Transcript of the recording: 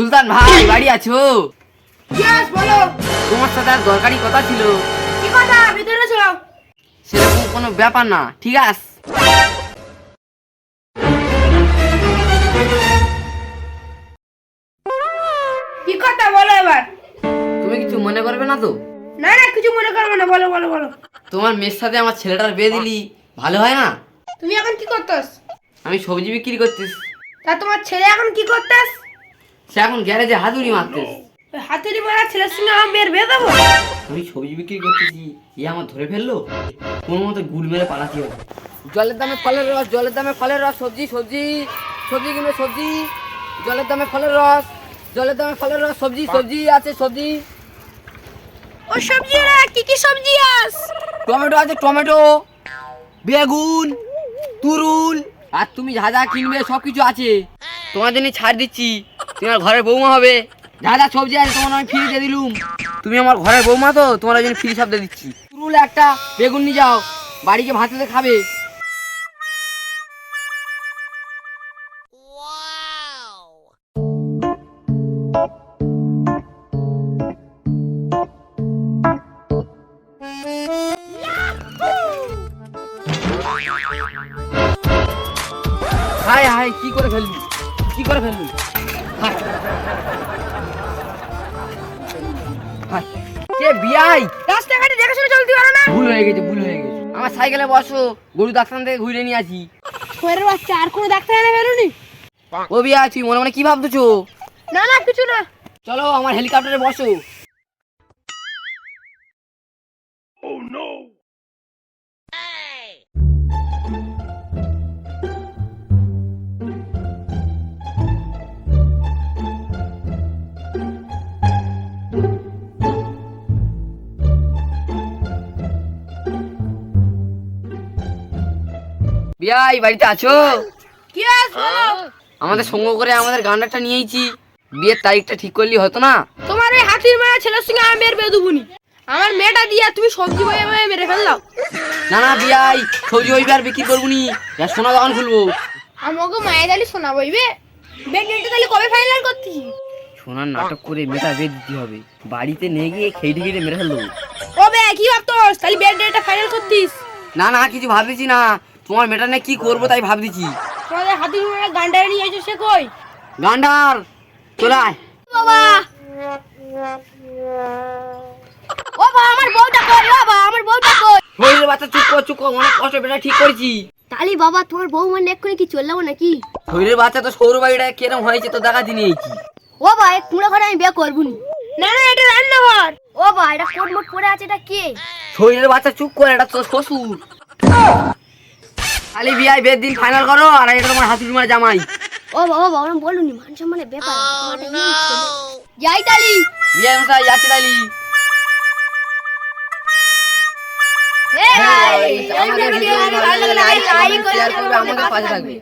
সুলতান ভাই বাড়ি আছো? ইয়েস বলো। তোমার সাথে আর দরকারি কথা ছিল। কি কথা? ভিতরে চলো সেরকম কোনো ব্যাপার না ঠিক আছে কি কথা বলো এবার? তুমি কিছু মনে করবে না তো? না না কিছু মনে করব না বলো বলো বলো। তোমার মেয়ের সাথে আমার ছেলেটার বিয়ে দিলি ভালো হয় না? তুমি এখন কি করতেস আমি সবজি বিক্রি করতিস তা তোমার ছেলে এখন কি করতেস সে এখন গ্যারেজে হাতুড়ি মারতিস ওই হাতুড়ি মারা ছেলের সঙ্গে আমার মেয়ের বিয়ে দেবো? আমি সবজি বিক্রি করতেছি ই আমার ধরে ফেলল? কোনো মতো গুল মেরে পালাতে হবে। জলের দামে ফলের রস জলের দামে ফলের রস সবজি সবজি সবজি কিনবে সবজি। জলের দামে ফলের রস জলের দামে ফলের রস সবজি সবজি আছে সবজি। ও সবজি কি কি সবজি আস? টমেটো আছে টমেটো বেগুন তুরুল আর তুমি যা যা কিনবে সব কিছু আছে। তোমার জন্য ছাড় দিচ্ছি। তোমার ঘরের বৌমা হবে। যা যা সবজি আছে তোমার আমি ফ্রি দিয়ে দিলুম। তুমি আমার ঘরের বৌমা তো তোমার জন্য ফ্রি সব দিয়ে দিচ্ছি। তুরুল একটা বেগুন নিয়ে যাও। বাড়িকে ভাতেতে খাবে। হাই হাই কি করে ফেলবি কি করে ফেলবি হায়। হায়। কে বিয়াই রাস্তাঘাটে দেখে শুনে চলতে পারো না। ভুল হয়ে গেছে ভুল হয়ে গেছে। আমার সাইকেলে বসো গরু ডাক্তার থেকে ঘুরে নিয়ে আসি। ঘরের বাচ্চা আর কোনো ডাক্তার এনে বেরোনি? ও বিয়া তুই মনে মনে কি ভাবতেছো? না না কিছু না। চলো আমার হেলিকপ্টারে বসো। বিয়াই বাড়িতে আছো? কি আমাদের সঙ্গ করে আমাদের গান্ডারটা নিয়েছি। বিয়ের তারিখটা ঠিক করলি হতো না? তোমার ওই হাতির মারা ছেলের সঙ্গে আমার মেয়ের বিয়ে দেবুনি আমার মেয়েটা দিয়ে তুমি সবজি বয়ে বয়ে মেরে ফেললাম না না বিয়াই সবজি ওই আর বিক্রি করব নি। সোনা দোকান খুলবো। আমাকে মায়ের দালি শোনা বইবে? বেড তাহলে কবে ফাইনাল করতেছি সোনার নাটক করে মেয়েটা বেদ দিতে হবে। বাড়িতে নিয়ে গিয়ে খেটে খেটে মেরে ফেলব ও বে কি ভাবতোস? তাহলে বেড ডেটটা ফাইনাল করতিস। না না কিছু ভাবতেছি না। তোমার মেয়েটা নিয়ে কি করব তাই ভাবতেছি? তোমাদের মারা গান্ডারে নিয়ে এসে সে কই? গান্ডার চলায় বাবা! ও বাবা আমার বউটা কই? বাবা আমার বউটা কই? শরীরের বাচ্চা চুপ কর চুপ কর অনেক কষ্ট বেটা ঠিক করেছি। তালি বাবা তোমার বউ মানে এক্ষুনি কি চলে যাব নাকি? শরীরের বাচ্চা তো সৌর বাড়িটা কেরম হয়েছে তো দেখা দিনে এইছি ও এক কুড়ে ঘরে আমি বিয়ে করব না না এটা রান্নাঘর। ও বা এটা কোট মোট পরে আছে এটা কে? শরীরের বাচ্চা চুপ করে এটা তো শ্বশুর। খালি বিয়ায় বেদ দিন ফাইনাল করো আর এটা তোমার হাতুড়ি তোমার জামাই ও বাবা বাবা আমি বলুনি মান সম্মানের ব্যাপার নিচ্ছে। যাই তালি বিয়ে মশাই যাচ্ছে তালি এই, আমাদের ভিডিও ভালো লাগলে লাইক, কমেন্ট, করে আমাদের পাশে থাকবে।